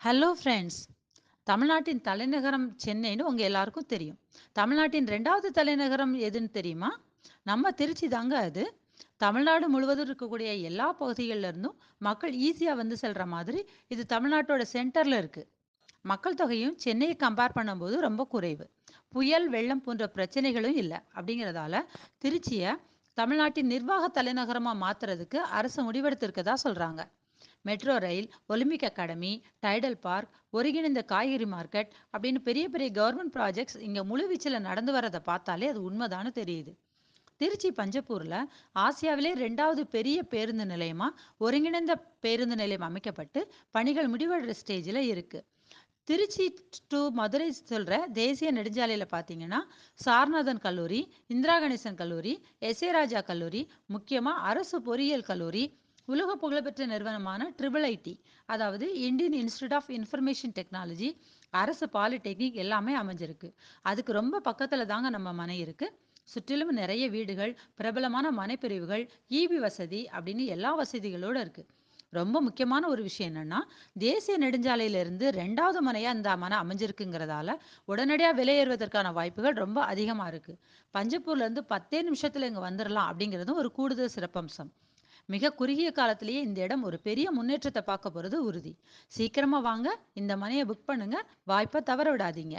Hello friends தமிழ்நாட்டின் தலைநகரம் சென்னைன்னு உங்கள் எல்லாருக்கும் தெரியும். தமிழ்நாட்டின் ரெண்டாவது தலைநகரம் எதுன்னு தெரியுமா? நம்ம திருச்சி தாங்க அது. தமிழ்நாடு முழுவதும் இருக்கக்கூடிய எல்லா பகுதிகளில் இருந்தும் மக்கள் ஈஸியாக வந்து செல்கிற மாதிரி இது தமிழ்நாட்டோட சென்டரில் இருக்குது மக்கள் தொகையும் சென்னையை கம்பேர் பண்ணும்போது ரொம்ப குறைவு. புயல் வெள்ளம் போன்ற பிரச்சனைகளும் இல்லை. அப்படிங்கிறதால திருச்சியை தமிழ்நாட்டின் நிர்வாக தலைநகரமாக மாற்றுறதுக்கு அரசு முடிவெடுத்திருக்கதா சொல்கிறாங்க metro rail olympic academy Tidel park ஒருங்கிணைந்த காய்கறி மார்க்கெட் அப்படின்னு பெரிய பெரிய கவர்மெண்ட் ப்ராஜெக்ட்ஸ் இங்கே முழுவீச்சில் நடந்து வரதை பார்த்தாலே அது உண்மைதானு தெரியுது. திருச்சி பஞ்சப்பூரில் ஆசியாவிலே ரெண்டாவது பெரிய பேருந்து நிலையமாக ஒருங்கிணைந்த பேருந்து நிலையம் அமைக்கப்பட்டு பணிகள் முடிவடைற ஸ்டேஜில் இருக்குது திருச்சி டு மதுரை சொல்கிற தேசிய நெடுஞ்சாலையில் பார்த்தீங்கன்னா சாரநாதன் கல்லூரி இந்திரா கணேசன் கல்லூரி எஸ் ஏ ராஜா கல்லூரி முக்கியமாக அரசு பொறியியல் கல்லூரி உலக புகழ்பெற்ற நிறுவனமான ட்ரிபிள் ஐடி அதாவது Indian institute of information technology அரசு பாலிடெக்னிக் எல்லாமே அமைஞ்சிருக்கு. அதுக்கு ரொம்ப பக்கத்தில் தாங்க நம்ம மனை இருக்குது சுற்றிலும் நிறைய வீடுகள் பிரபலமான மனைப்பிரிவுகள் ஈபி வசதி அப்படின்னு எல்லா வசதிகளோடு இருக்குது ரொம்ப முக்கியமான ஒரு விஷயம் என்னென்னா தேசிய நெடுஞ்சாலையிலிருந்து ரெண்டாவது மனையாக இந்த மனை அமைஞ்சிருக்குங்கிறதால உடனடியாக விலையேறுவதற்கான வாய்ப்புகள் ரொம்ப அதிகமாக இருக்குது பஞ்சப்பூர்லேருந்து பத்தே நிமிஷத்தில் இங்கே வந்துடலாம் அப்படிங்கிறதும் ஒரு கூடுதல் சிறப்பம்சம். மிக குறுகிய காலத்திலேயே இந்த இடம் ஒரு பெரிய முன்னேற்றத்தை பார்க்க போகிறது உறுதி. சீக்கிரமாக வாங்க இந்த மனையை புக் பண்ணுங்க வாய்ப்பை தவற விடாதீங்க.